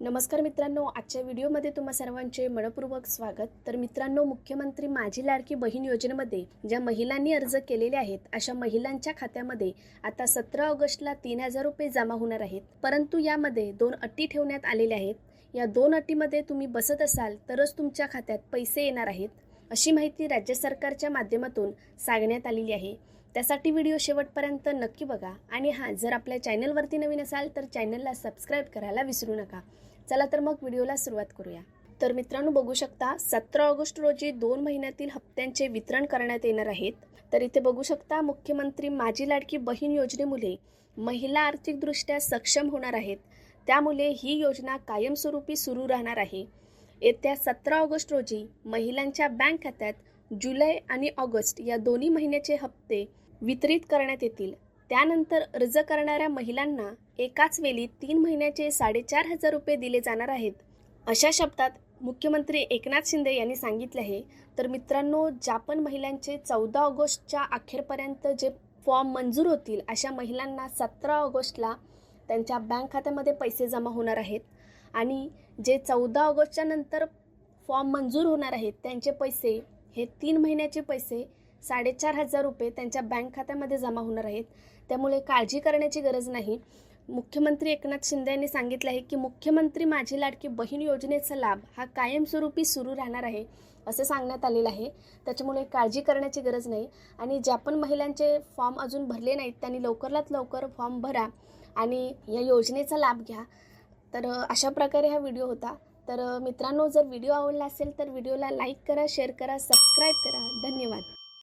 नमस्कार मित्रांनो आजच्या व्हिडिओमध्ये तुम्हा सर्वांचे मनपूर्वक स्वागत. तर मित्रांनो मुख्यमंत्री माझी लाडकी बहीण योजनेमध्ये ज्या महिलांनी अर्ज केलेले आहेत अशा महिलांच्या खात्यामध्ये आता सतरा ऑगस्टला तीन हजार रुपये जमा होणार आहेत. परंतु यामध्ये दोन अटी ठेवण्यात आलेल्या आहेत. या दोन अटीमध्ये तुम्ही बसत असाल तरच तुमच्या खात्यात पैसे येणार आहेत. अशी माहिती राज्य सरकारच्या माध्यमातून सांगण्यात आलेली आहे. त्यासाठी व्हिडिओ शेवटपर्यंत नक्की बघा आणि हां जर आपल्या चॅनलवरती नवीन असाल तर चॅनलला सबस्क्राईब करायला विसरू नका. चला तर मग व्हिडिओला सुरुवात करूया. तर मित्रांनो बघू शकता सतरा ऑगस्ट रोजी दोन महिन्यातील हप्त्यांचे वितरण करण्यात येणार आहेत. तर इथे बघू शकता मुख्यमंत्री माझी लाडकी बहीण योजनेमुळे महिला आर्थिकदृष्ट्या सक्षम होणार आहेत. त्यामुळे ही योजना कायमस्वरूपी सुरू राहणार आहे. येत्या सतरा ऑगस्ट रोजी महिलांच्या बँक खात्यात जुलै आणि ऑगस्ट या दोन्ही महिन्याचे हप्ते वितरित करण्यात येतील. त्यानंतर अर्ज करणाऱ्या महिलांना एकाच वेळी तीन महिन्याचे साडेचार हजार रुपये दिले जाणार आहेत. अशा शब्दात मुख्यमंत्री एकनाथ शिंदे यांनी सांगितले आहे. तर मित्रांनो ज्या पण महिलांचे चौदा ऑगस्टच्या अखेरपर्यंत जे फॉर्म मंजूर होतील अशा महिलांना सतरा ऑगस्टला त्यांच्या बँक खात्यामध्ये पैसे जमा होणार आहेत. आणि जे चौदा ऑगस्टच्या नंतर फॉर्म मंजूर होणार आहेत त्यांचे पैसे हे तीन महिन्याचे पैसे साडेचार हजार रुपये त्यांच्या बँक खात्यामध्ये जमा होणार आहेत. त्यामुळे काळजी करण्याची गरज नाही. मुख्यमंत्री एकनाथ शिंदे यांनी सांगितलं आहे की मुख्यमंत्री माझी लाडकी बहीण योजनेचा लाभ हा कायमस्वरूपी सुरू राहणार आहे असं सांगण्यात आलेलं आहे. त्याच्यामुळे काळजी करण्याची गरज नाही. आणि ज्या पण महिलांचे फॉर्म अजून भरले नाहीत त्यांनी लवकरात लवकर फॉर्म भरा आणि या योजनेचा लाभ घ्या. तर अशा प्रकारे हा व्हिडिओ होता. तर मित्रांनो जर व्हिडिओ आवडला असेल तर व्हिडिओला लाईक करा शेअर करा सबस्क्राईब करा. धन्यवाद.